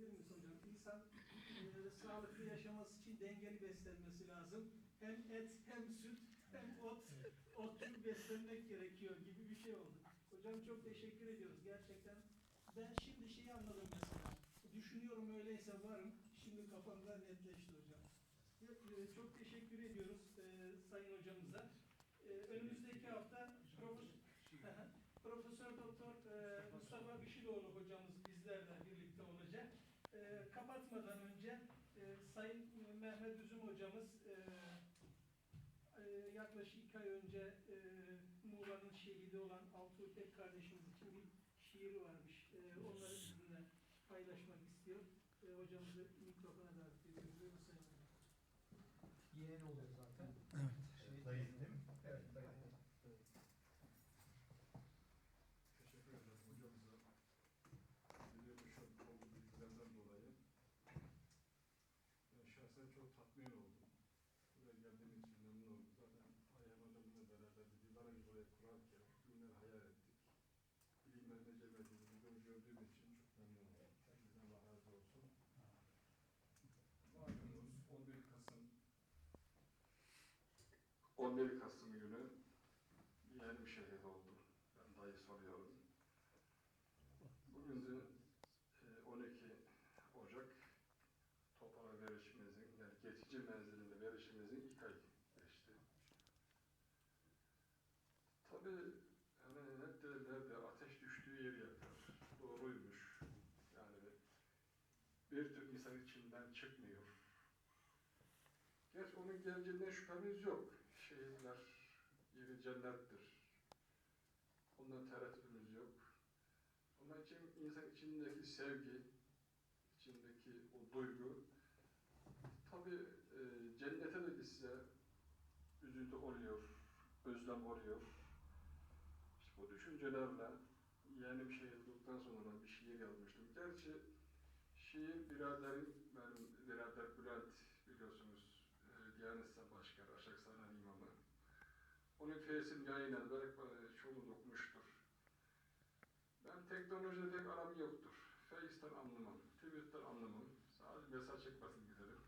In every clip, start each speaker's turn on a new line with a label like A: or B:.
A: diyebilir miyiz hocam? İnsan e, sağlıklı yaşaması için dengeli beslenmesi lazım. Hem et hem süt hem ot, otçul beslenmek gerekiyor gibi bir şey oldu. Hocam çok teşekkür ediyoruz. Gerçekten ben şimdi şeyi anladım mesela. Düşünüyorum öyleyse varım. Şimdi kafamda netleşti hocam. E, Çok teşekkür ediyoruz e, Sayın Hocamıza. E, önümüzdeki E, kapatmadan önce e, Sayın Mehmet Üzüm hocamız e, e, yaklaşık iki ay önce e, Muğla'nın şehidi olan Altı Ötek kardeşimiz için bir şiiri varmış. E, onları sizinle paylaşmak istiyor. E, hocamızı mikrofona davet ediyoruz. Buyurun Sayın Hocam.
B: Yeğen oluyor zaten.
C: Evet. Dayı değil mi?
B: Evet, dayı.
D: Teşekkür ederim hocamıza. Biliyormuş olduğu bilgilerden dolayı. Ben şahsen çok tatmin oldum. Buraya geldiğim için memnun oldum. Zaten Ayhan hocamızla beraber yıllar önce burayı kurarken günler hayal ettik. Bilimler becermediğimizi gör- gördüğüm için çok memnun oldum. Hepinizden Allah razı olsun. Malumunuz 11 Kasım 11 Kasım günü yeğenim şehit oldu. Ben dayı soruyorum. Bugün de e, 12 Ocak toprağa verişimizin, yani geçici menzilinde verişimizin ilk ay geçti. Tabii hani hep derlerdi ateş düştüğü yeri yakar. Doğruymuş. Yani bir tür insan içinden çıkmıyor. Gerçi onun geleceğinden şüphemiz yok. Şehitler yeri cennettir. Ondan tereddütümüz yok. Onun için insan içindeki sevgi, içindeki o duygu, tabi e, cennete de gitse üzüntü oluyor, özlem oluyor. İşte bu düşüncelerle yeni bir şey olduktan sonra bir şiir yazmıştım. Gerçi şiir biraderim, benim birader Bülent biliyorsunuz e, Diyanet İşleri Başkanı, Aşaksana İmamı. Onun feyzini yayınladı, belki çoğunuz okumuştur. Ben teknolojide pek aram yoktur. Face'ten anlamam, Twitter'dan anlamam. Sadece mesaj çekmesini bilirim.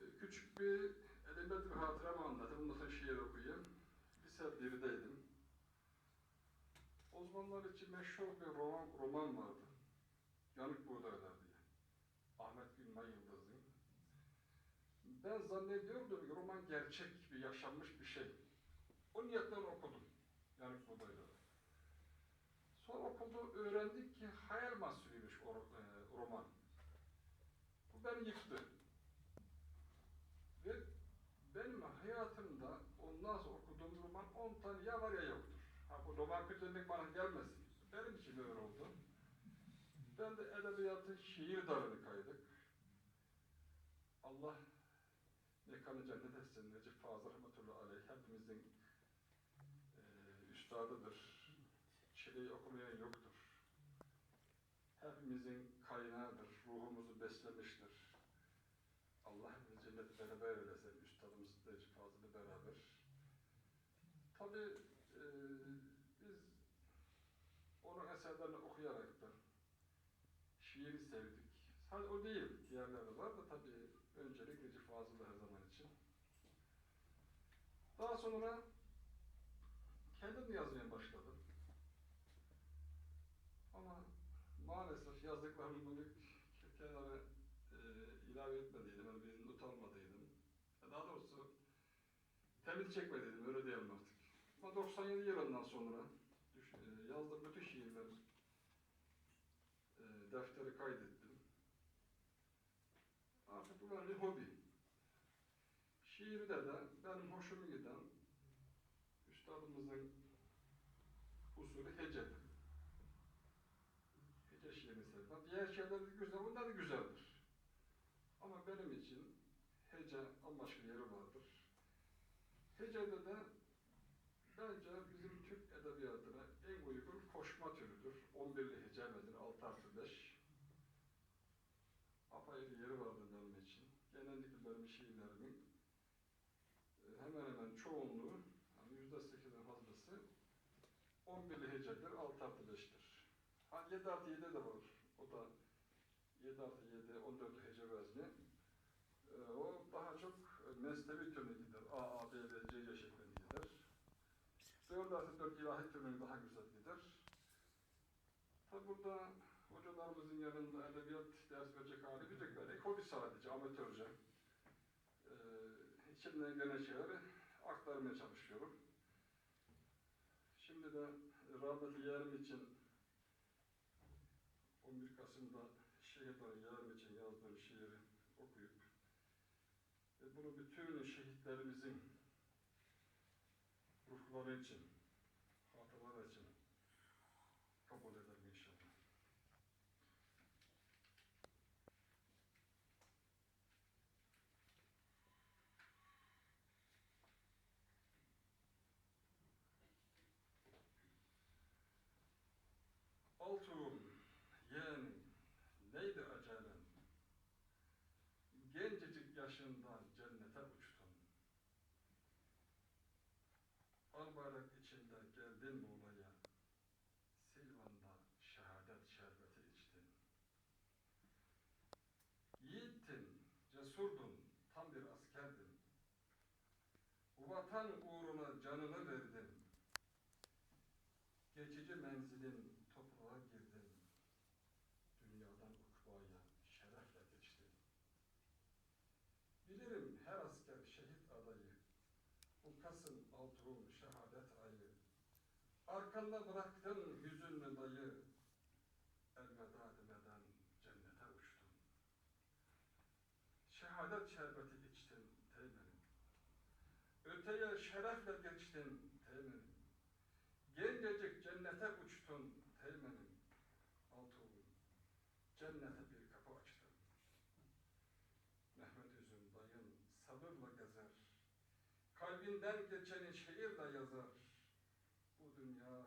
D: E, Küçük bir edebiyat bir hatıramı anlatayım, ondan sonra şiir okuyayım. Lise birdeydim. O zamanlar için meşhur bir roman, roman vardı. Yanık Buğdaylar diye. Ahmet Yıldız'ın. Ben zannediyordum ki roman gerçek bir, yaşanmış bir şey. O niyetten okudum. Yanık Buğdaylar'ı. Sonra okulda öğrendik ki hayal mahsulüymüş o e, roman. Bu beni yıktı. Ve benim hayatımda ondan sonra okuduğum roman 10 tane ya var ya yoktur. Ha bu roman kötülük bana gelmesin. Benim için öyle oldu. Ben de edebiyatın şiir dalını kaydık. Allah mekanı cennet etsin. Necip Fazıl Rahmetullahi Aleyh hepimizin e, üstadıdır. Çileyi okumayan yoktur. Hepimizin kaynağıdır, ruhumuzu beslemiştir. Allah hepimizi cenneti beraber eylesin, üstadımız Necip Fazıl'ı beraber. Tabii e, biz onun eserlerini okuyarak da şiiri sevdik. Sadece o değil, diğerleri var da tabii öncelik Necip Fazıl her zaman. Daha sonra kendim yazmaya başladım. Ama maalesef yazdıklarımı kenara e, ilave etmediydim, yani bir not almadıydım. Daha doğrusu temiz çekmediydim, öyle diyelim artık. Ama 97 yılından sonra düş, e, yazdığım bütün şiirler e, defteri kaydettim. Artık bu benim hobi. Şiirde de benim üstadımızın usulü hecedir. Hece sevmem. Diğer şeyler güzel, bunlar da güzeldir. Ama benim için hece bambaşka yeri vardır. Hece'de de bence bizim Türk edebiyatına en uygun koşma türüdür. 11'li hece medir, 6 artı 5. Apayrı yeri vardır benim için. Genellikle benim şiirlerimin e, hemen hemen çoğunluğu, yani %8'in fazlası 11'li hecedir, 6 artı 5'tir. Ha 7 artı 7 de var. O da 7 artı 7, 14 hece vezni. Ee, o daha çok mezhebi türüne gider. A, A, B, B, C, C şeklinde gider. 4 artı 4 ilahi türüne daha güzel gider. Tabi burada hocalarımızın yanında edebiyat ders verecek hali de hobi sadece, amatörce. Ee, içimden gelen şeyleri aktarmaya çalışıyorum. De rahmetli yeğenim için 11 Kasım'da şehitlerin yeğenim için yazdığım şiiri okuyup ve bunu bütün şehitlerimizin ruhları için, Altuğum, yeğenim, neydi acelen? Gencecik yaşından cennete uçtun. Al bayrak içinde geldin Muğla'ya. Silvan'da şehadet şerbeti içtin. Yiğittin, cesurdun, tam bir askerdin. Vatan uğruna canını verdin. Geçici menzilin toprağa girdin. Dünyadan ukbaya şerefle geçtin. Bilirim her asker şehit adayı. Bu Kasım Altuğ şehadet ayı. Arkanda bıraktın hüzünlü dayı. Elveda demeden cennete uçtun. Şehadet şerbeti içtin teğmenim. Öteye şerefle geçtin elinden geçeni şiir de yazar. Bu dünya